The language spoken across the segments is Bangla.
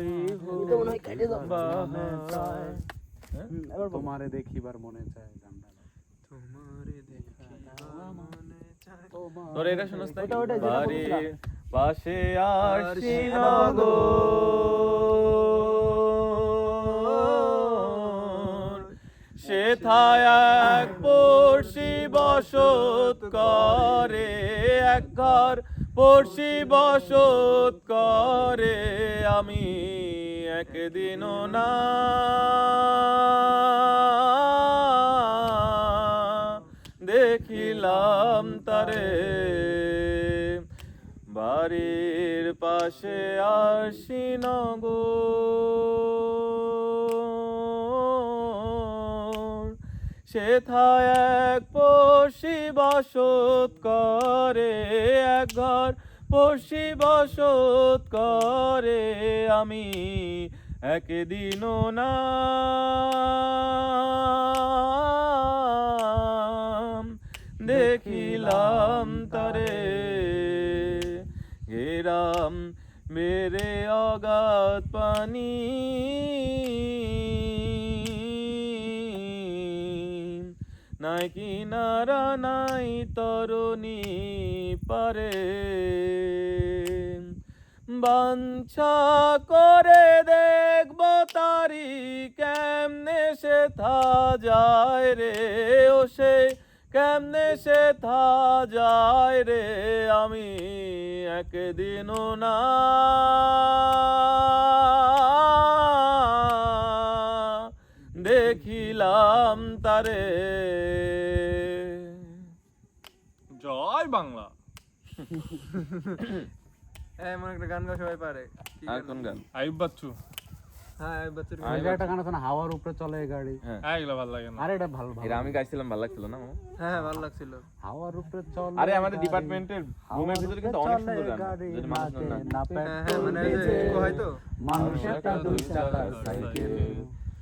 এই হ্যাঁ? তোমারে দেখিবার মনে চায় গানটা। তোমারে দেখিবার মনে চায়। তোর এটা শোনাস না আসি না গো। সেথায় এক পড়শি বসত করে, এক ঘর পড়শি বসত করে, আমি একদিনও না। দেখিলাম তারে, বাড়ির পাশে আসি নগর সেথায় এক পড়শি বসত করে এক ঘর পড়শি বসত করে আমি একদিনও না। দেখিলাম তারে গেরাম মেরে অগাত পানি। নাই কিনারা, নাই তরুণী পারে। বাঞ্ছা করে দেখব তারি কেমনে সে থা যায় রে ও সে কেমনে সে থা যায় রে আমি একদিনও না। দেখিলাম তারে এমন একটা গান গাও সবাই পারে। আর কোন গান? আইব বাচ্চু। হ্যাঁ এই বাচ্চার একটা গান। আছে না হাওয়ার উপরে চলে গাড়ি। হ্যাঁ। হ্যাঁ এগুলো ভালো লাগে না। আরে এটা ভালো ভালো আমি গাইছিলাম ভালো লাগছিল না হ্যাঁ হ্যাঁ ভালো লাগছিল। হাওয়ার উপরে চলে আরে আমাদের ডিপার্টমেন্টের রুমের ভিতরে কিন্তু অনেক সুন্দর গান। যদি মানুষ না না হ্যাঁ হ্যাঁ মানে হয় মানুষ একটা দুই চাকার সাইকেল।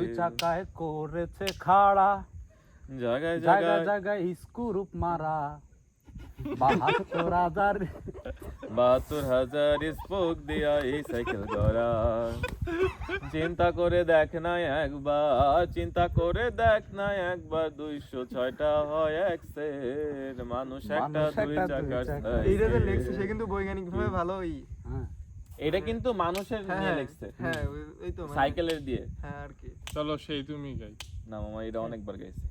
দুই চাকায় করেছে খাড়া। জায়গায় জায়গায় জায়গায় স্ক্রুপ মারা। বাহাত্তর হাজার বাহাত্তর হাজার স্পোক দিয়া এই সাইকেল গড়া। চিন্তা করে দেখ না একবার চিন্তা করে দেখ না একবার দুইশো ছয়টা হয় এক মানুষ একটা মানুষ দুই একটা দুই চাকার যে লেখছে সে কিন্তু বৈজ্ঞানিক ভাবে ভালো ওই হ্যাঁ। এটা কিন্তু মানুষের হ্যাঁ নিয়ে হ্যাঁ, লিখছে হ্যাঁ ওই- তো মানে- সাইকেলের দিয়ে। হ্যাঁ আর কি। চলো সেই তুমি গাই। না মামা এটা অনেকবার গাইছে।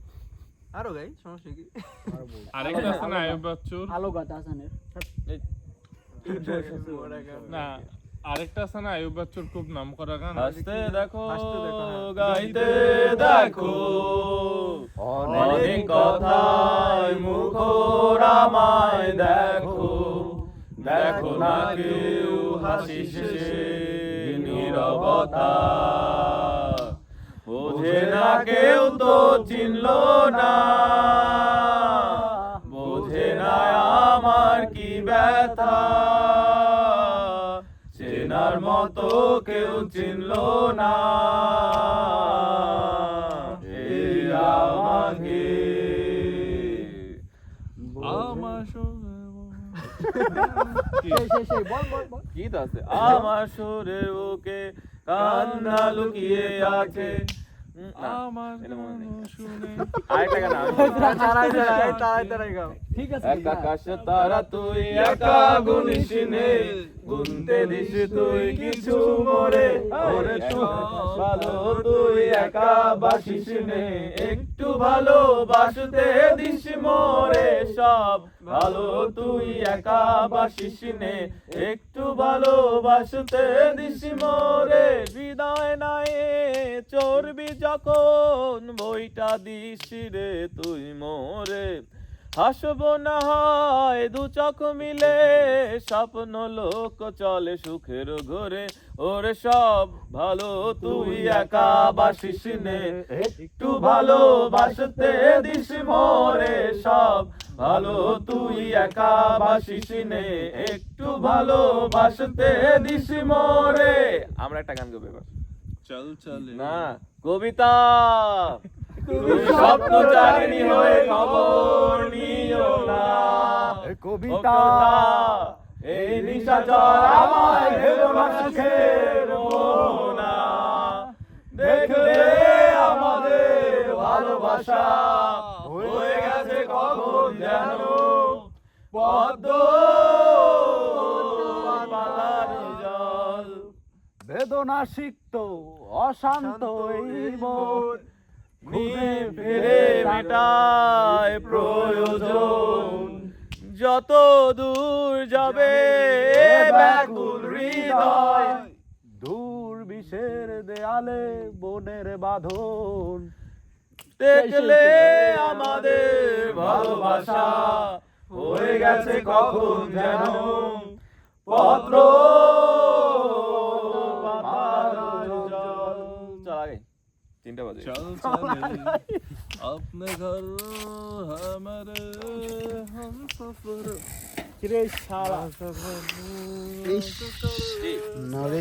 আরও গাই? সমস্যা কি? আরেকটা আছে না আইব বাচ্চুর আলো ওরা গান। না আরেকটা আছে না আইব বাচ্চুর খুব নাম করা গান হাসতে দেখো হ্যাঁ। গাইতে দেখো। অনেক কথায় মুখরামায় দেখো। দেখো না কেউ বোঝে না কেউ তো চিনল না। বোঝে না আমার কি ব্যথা। চেনার মতো কেউ চিনল না। গীত আছে। আমার সুরের বুকে কান্না লুকিয়ে আছে। আমার মনে শুনে। আরেকটা গান তারাই তারাই তারাই গাও। আছে এক আকাশ তারা তুই একা গুনিস নে। গুনতে দিস তুই কিছু মরে। ওরে ভালো তুই একা বাসিস নে। একটু ভালো বাসতে দিস মরে। সব ভালো তুই একা বাসিস নে। একটু ভালো বাসতে দিস মরে। হৃদয় নাই চর্বি যখন বইটা দিস রে তুই মোরে। হাসবো না হয় দু চোখ মিলে স্বপ্ন লোক চলে সুখের ঘরে। ওরে সব ভালো তুই একা বাসিস নে। একটু ভালোবাসতে দিস মোরে। সব ভালো তুই একা বাসিস নে। একটু ভালোবাসতে দিস মোরে। আমরা একটা গান গাবো এবার। চল চলে। না কবিতা। তুমি হয়ে খবর নিও না। কবিতা এই নিশাচর আমায় ভেবো না দেখলে আমাদের ভালোবাসা হয়ে গেছে কখন যেন। পদ্ম বেদনা সিক্ত অশান্ত এই মন। ফিরে মেটায় প্রয়োজন। যত দূর যাবে ব্যাকুল হৃদয়। দূর বিষের দেয়ালে বনের বাঁধন। দেখলে আমাদের ভালোবাসা হয়ে গেছে কখন যেন। পত্র তিনটা বাজে। চল আপনি ঘর আমারে হম সফর। কিরে শালা? সফর